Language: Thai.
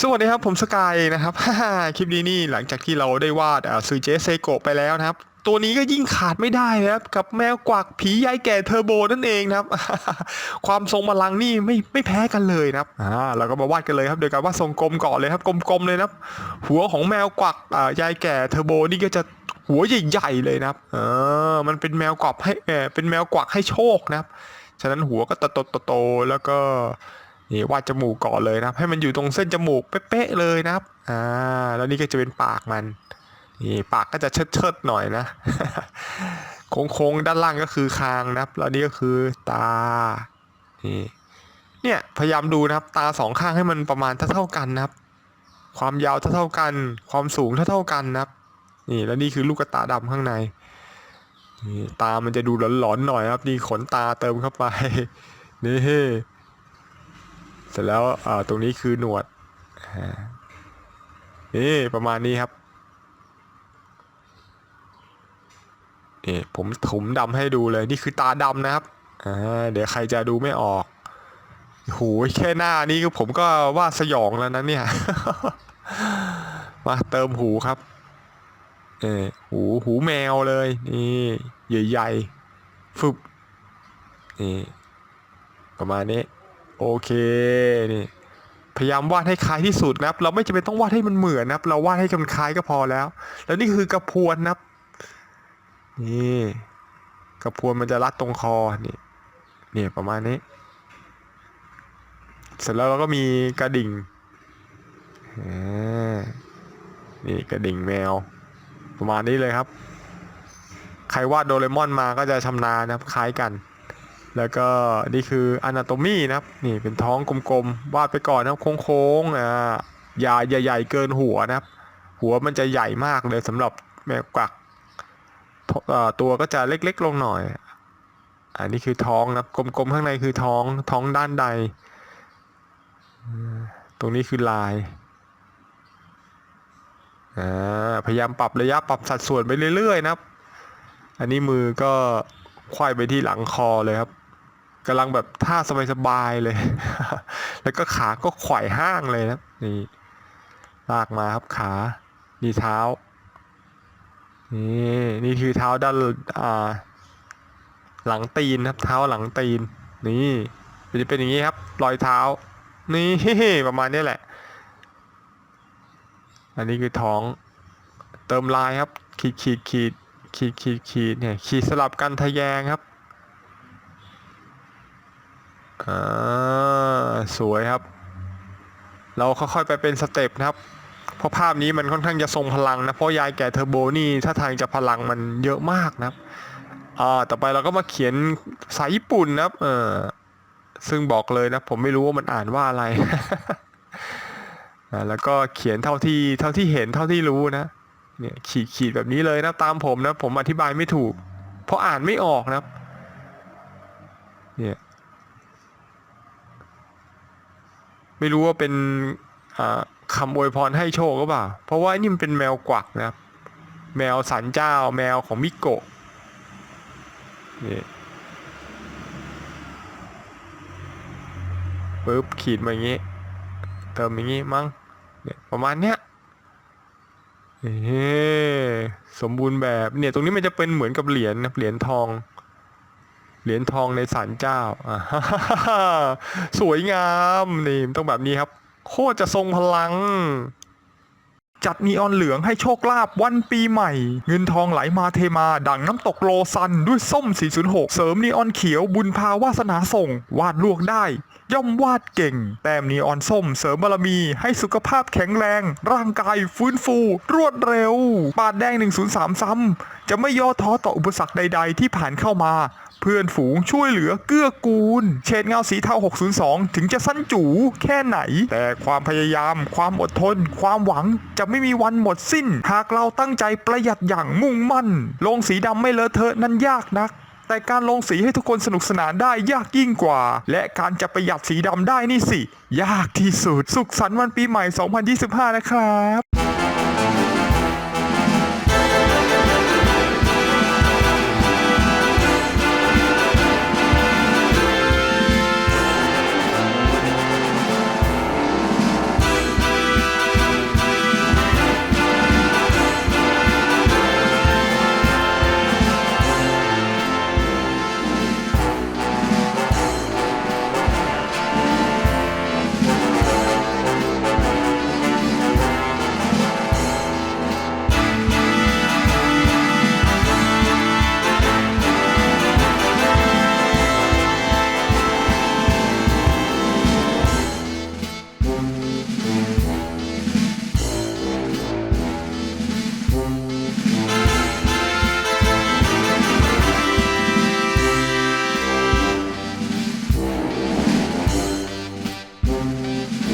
สวัสดีครับ ผมสกายนะครับคลิปนี้นี่หลังจากที่เราได้วาดซูเจเซโกไปแล้วนะครับ ตัวนี้ก็ยิ่งขาดไม่ได้นะครับ กับแมวกวักผียายแก่เทอร์โบนั่นเองนะครับ ความทรงพลังนี่ไม่ไม่แพ้กันเลยนะครับอ่าเราก็มาวาดกันเลยครับ โดยการวาดทรงกลมก่อนเลยครับ กลมๆเลยนะครับ หัวของแมวกวักอ่ายายแก่เทอร์โบนี่ก็จะหัวใหญ่ๆเลยนะครับเออมันเป็นแมวกวักให้เออเป็นแมวกวักให้โชคนะครับ ฉะนั้นหัวก็โตๆๆแล้วก็ นี่วาดจมูกก่อนเลยนะครับ ให้มันอยู่ตรงเส้นจมูกเป๊ะๆเลยนะครับอ่าแล้วนี่ก็จะเป็นปากมันนี่ปากก็จะเชิดๆหน่อยนะโค้งๆด้านล่างก็คือคางนะครับ แล้วนี่ก็คือตานี่เนี่ยพยายามดูนะครับ ตาสองข้างให้มันประมาณเท่าๆกันนะครับ ความยาวเท่าๆกัน ความสูงเท่าๆกันนะครับ นี่แล้วนี่คือลูกตาดำข้างในนี่ตามันจะดูหลอนๆหน่อยครับนี่ขนตาเติมเข้าไปนี่ เสร็จแล้วอ่าตรงนี้คือหนวดนี่ประมาณนี้ครับนี่ผมถมดำให้ดูเลยนี่คือตาดำนะครับอ่าเดี๋ยวใครจะดูไม่ออกโหแค่หน้านี้ก็ผมก็ว่าสยองแล้วนะเนี่ย มาเติมหูครับเออหูหูแมวเลย นี่ใหญ่ๆฟึบนี่ประมาณนี้ โอเคนี่พยายามวาดให้คล้ายที่สุดนะครับ เราไม่จำเป็นต้องวาดให้มันเหมือนนะครับ เราวาดให้มันคล้ายก็พอแล้ว แล้วนี่คือกระพวนนะครับ นี่กระพวนมันจะรัดตรงคอนี่เนี่ยประมาณนี้ เสร็จแล้วเราก็มีกระดิ่งนี่กระดิ่งแมว ประมาณนี้เลยครับ ใครวาดโดเรมอนมาก็จะชำนาญนะครับ คล้ายกัน แล้วก็นี่คือ Anatomy นะครับนี่เป็นท้องกลมๆวาดไปก่อนนะครับโค้งๆอ่าอย่าใหญ่ๆเกินหัวนะครับ หัวมันจะใหญ่มากเลยสำหรับแมวกวักเอ่อตัวก็จะเล็กๆลงหน่อย อันนี้คือท้องนะครับกลมๆข้างในคือท้องท้องด้านใด ตรงนี้คือลายอ่าพยายามปรับระยะปรับสัดส่วนไปเรื่อยๆนะครับ อันนี้มือก็ควายไปที่หลังคอเลยครับ กำลังแบบท่าสบายๆเลย แล้วก็ขาก็ไขว่ห้างเลยนะนี่ลากมาครับขา นี่เท้า นี่นี่คือเท้าด้านอ่าหลังตีนครับ เท้าหลังตีน นี่มันจะเป็นอย่างนี้ครับ รอยเท้า นี่ประมาณนี้แหละ อันนี้คือท้อง เติมลายครับ ขีดขีดขีดขีดขีดขีดเนี่ยขีดสลับกันทะแยงครับ อ่าสวยครับ เราค่อยๆไปเป็นสเต็ปนะครับ เพราะภาพนี้มันค่อนข้างจะทรงพลังนะ เพราะยายแก่เทอร์โบนี่ถ้าทางจะพลังมันเยอะมากนะครับอ่าต่อไปเราก็มาเขียนภาษาญี่ปุ่นนะครับ เออซึ่งบอกเลยนะ ผมไม่รู้ว่ามันอ่านว่าอะไรอ่าแล้วก็เขียนเท่าที่เท่าที่เห็นเท่าที่รู้นะ เนี่ยขีดขีดแบบนี้เลยนะตามผมนะ ผมอธิบายไม่ถูก เพราะอ่านไม่ออกนะครับ เนี่ย ไม่รู้ว่าเป็นอ่าคำอวยพรให้โชคหรือเปล่า เพราะว่านี่มันเป็นแมวกวักนะครับ แมวสันเจ้าแมวของมิโกะนี่ปึ๊บขีดมาอย่างงี้ เติมอย่างงี้มั้งเนี่ยประมาณเนี้ยเอ๊สมบูรณ์แบบเนี่ยตรงนี้มันจะเป็นเหมือนกับเหรียญนะเหรียญทอง เหรียญทองในศาลเจ้าอ่าสวยงามนี่ต้องแบบนี้ครับ โคตรจะทรงพลัง จัดนีออนเหลืองให้โชคลาภวันปีใหม่ เงินทองไหลมาเทมา ดังน้ำตกโลซันด้วยส้ม 406 เสริมนีออนเขียวบุญพาวาสนาส่ง วาดลวกได้ ย่อมวาดเก่ง แต้มนีออนส้มเสริมบารมี ให้สุขภาพแข็งแรง ร่างกายฟื้นฟู รวดเร็ว ปาดแดง 103 ซ้ำ จะไม่ย่อท้อต่ออุปสรรคใด ๆ ที่ผ่านเข้ามา เพื่อนฝูงช่วยเหลือเกื้อกูล เฉดเงาสีเทา 602 ถึงจะสั้นจูแค่ไหน แต่ความพยายาม ความอดทน ความหวังจะไม่มีวันหมดสิ้น หากเราตั้งใจประหยัดอย่างมุ่งมั่น ลงสีดำไม่เลอะเทอะนั้นยากนัก แต่การลงสีให้ทุกคนสนุกสนานได้ยากยิ่งกว่า และการจะประหยัดสีดำได้นี่สิ ยากที่สุด สุขสันต์วันปีใหม่ 2025 นะครับ